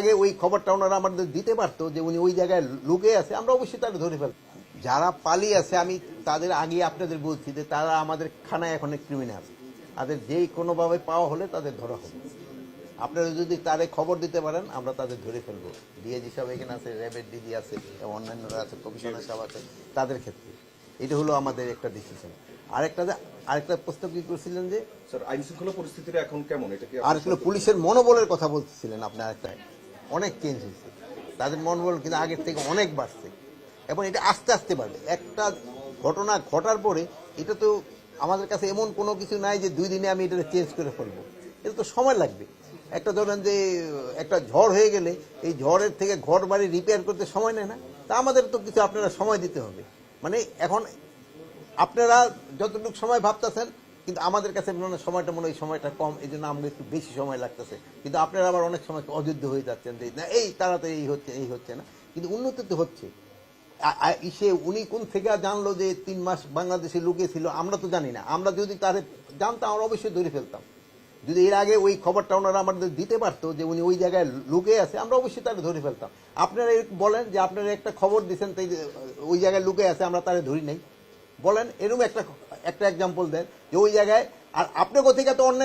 আগে ওই খবরটা ওনারা আমাদের দিতে পারতো যে উনি ওই জায়গায় লুকে আছে আমরা অবশ্যই তারা ধরে ফেলব। যারা পালিয়ে আছে আমি তাদের আগে আপনাদের বলছি যে তারা আমাদের খানায় এখন ক্রিমিনাল তাদের যেই কোনোভাবে পাওয়া হলে তাদের ধরা হবে। আপনারা যদি তারে খবর দিতে পারেন আমরা তাদের ধরে ফেলব। ডিএজি সাহেব এখানে আছে র্যাবের ডিজি আছে এবং অন্যান্যরা আছে কমিশনার সাহেব আছে তাদের ক্ষেত্রে। এটা হলো আমাদের একটা ডিসিশন আরেকটা যে আরেকটা প্রস্তাব কি করছিলেন যে? স্যার আইন শৃঙ্খলা পরিস্থিতিটা এখন কেমন? এটা কি আর পুলিশের মনোবলের কথা বলছিলেন আপনি আরেকটা। অনেক চেঞ্জ হয়েছে। তাদের মনোবল কিন্তু আগের থেকে অনেক বাড়ছে। এবং এটা আস্তে আস্তে বাড়বে। একটা ঘটনা ঘটার পরে এটা তো আমাদের কাছে এমন কোনো কিছু নাই যে দুই দিনে আমি এটা চেঞ্জ করে ফেলব। এটা তো সময় লাগবে। একটা ধরেন যে, একটা ঝড় হয়ে গেলে এই ঝড়ের থেকে ঘর বাড়ি রিপেয়ার করতে সময় নেয় না। তা আমাদের তো কিছু আপনারা সময় দিতে হবে। মানে এখন আপনারা যতটুকু সময় ভাবতেছেন কিন্তু আমাদের কাছে মনে হয় সময়টা মনে হয় সময়টা কম, এই জন্য আমাদের একটু বেশি সময় লাগতেছে। কিন্তু আপনারা আবার অনেক সময় অযোধ্য হয়ে যাচ্ছেন যে, না, এই তাড়াতাড়ি এই হচ্ছে এই হচ্ছে না। কিন্তু উন্নতি তো হচ্ছে। আ- উনি কোন থেকে জানলো যে তিন মাস বাংলাদেশে লুকিয়ে ছিল, আমরা তো জানি না। আমরা যদি তাদের জানতাম, আমরা অবশ্যই ধরে ফেলতাম। যদি এর আগে ওই খবরটা ওনারা আমাদের দিতে পারতো যে উনি ওই জায়গায় লুকে আছে, আমরা অবশ্যই তারে ধরে ফেলতাম। আপনারা বলেন যে, আপনারা একটা খবর দিচ্ছেন তাই ওই জায়গায় লুকে আছে, আমরা তারে ধরি নাই। বলেন এরকম একটা একটা এক্সাম্পল দেন যে ওই জায়গায় আর আপনার কোথায় তো অন্য